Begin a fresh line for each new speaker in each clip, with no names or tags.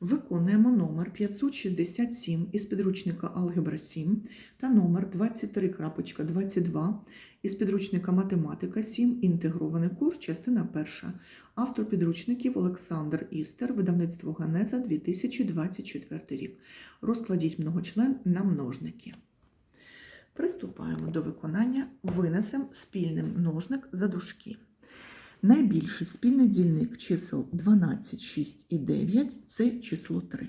Виконуємо номер 567 із підручника Алгебра 7 та номер 23.22 із підручника Математика 7. Інтегрований курс, частина 1. Автор підручників Олександр Істер, видавництво Ганеза 2024 рік. Розкладіть многочлен на множники. Приступаємо до виконання. Винесемо спільний множник за дужки. Найбільший спільний дільник чисел 12, 6 і 9 це число 3.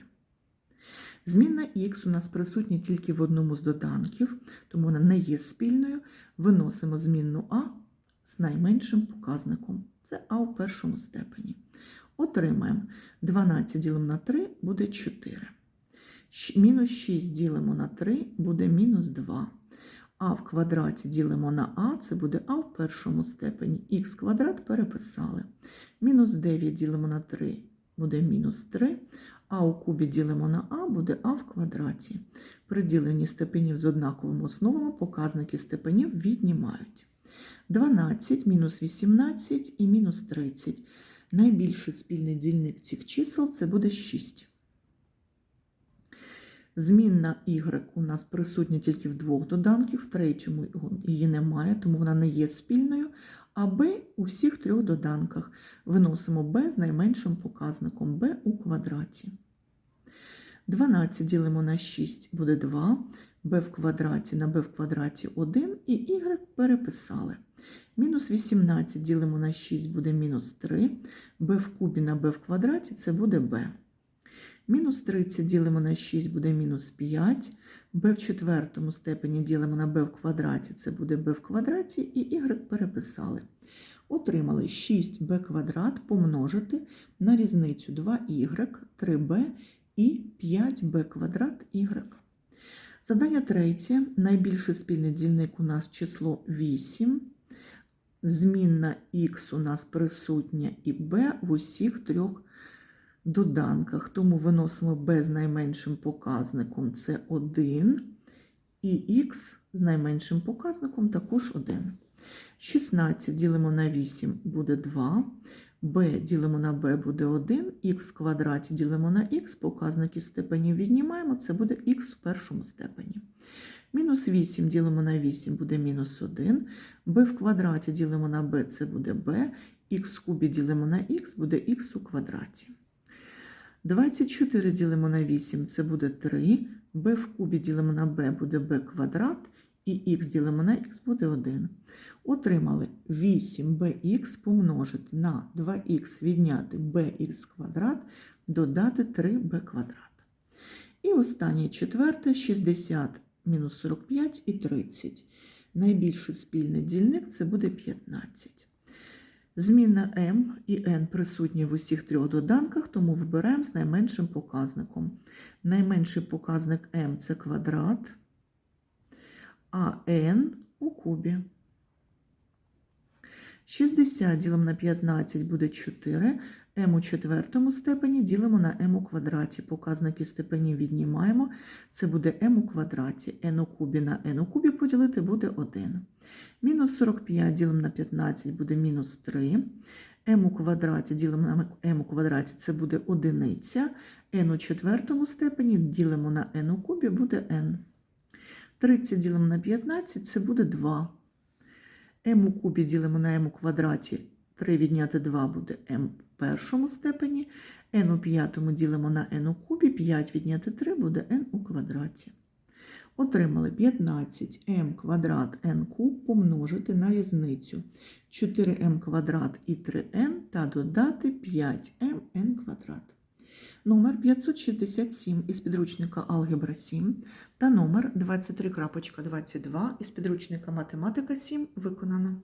Змінна х у нас присутня тільки в одному з доданків, тому вона не є спільною. Виносимо змінну а з найменшим показником. Це а у першому степені. Отримаємо 12 ділимо на 3 буде 4. Мінус 6 ділимо на 3 буде мінус 2. А в квадраті ділимо на А, це буде А в першому степені. Х квадрат переписали. Мінус 9 ділимо на 3 буде мінус 3. А у кубі ділимо на А буде А в квадраті. При діленні степенів з однаковими основами показники степенів віднімають. 12 мінус 18 і мінус 30. Найбільший спільний дільник цих чисел це буде 6. Змінна y у нас присутня тільки в двох доданків, в третьому її немає, тому вона не є спільною. А b у всіх трьох доданках. Виносимо b з найменшим показником b у квадраті. 12 ділимо на 6 буде 2, b в квадраті на b в квадраті 1 і y переписали. Мінус 18 ділимо на 6 буде мінус 3, b в кубі на b в квадраті це буде b. Мінус 30 ділимо на 6 буде мінус 5. b в четвертому степені ділимо на b в квадраті, це буде b в квадраті, і y переписали. Отримали 6b квадрат помножити на різницю 2y, 3b і 5b квадрат y. Задання третє. Найбільший спільний дільник у нас число 8. Змінна х у нас присутня і b в усіх трьох доданках, тому виносимо b з найменшим показником. Це 1, і х з найменшим показником також 1. 16 ділимо на 8 буде 2, b ділимо на b буде 1, х в квадраті ділимо на х, показники степенів віднімаємо, це буде х в першому степені. Мінус 8 ділимо на 8 буде мінус 1, b в квадраті ділимо на b, це буде b, х в кубі ділимо на х, буде х у квадраті. 24 ділимо на 8, це буде 3, b в кубі ділимо на b буде b квадрат, і х ділимо на х буде 1. Отримали 8bx помножити на 2х відняти bx квадрат, додати 3b квадрат. І останнє четверте 60 мінус 45 і 30. Найбільший спільний дільник це буде 15. Змінна m і n присутні в усіх трьох доданках, тому вибираємо з найменшим показником. Найменший показник m це квадрат, а n у кубі. 60 ділимо на 15 буде 4, m у четвертому степені ділимо на m у квадраті. Показники степенів віднімаємо, це буде m у квадраті. n у кубі на n у кубі поділити буде 1. Мінус 45 ділимо на 15 буде мінус 3. m у квадраті ділимо на m у квадраті це буде одиниця. n у четвертому степені ділимо на n у кубі буде n. 30 ділимо на 15 це буде 2. M у кубі ділимо на m у квадраті. 3 відняти 2 буде m в першому степені. n у п'ятому ділимо на n у кубі. 5 відняти 3 буде n у квадраті. Отримали 15 m квадрат n куб помножити на різницю 4m квадрат і 3n та додати 5m n квадрат. Номер 567 із підручника Алгебра 7 та номер 23.22 із підручника Математика 7 виконано.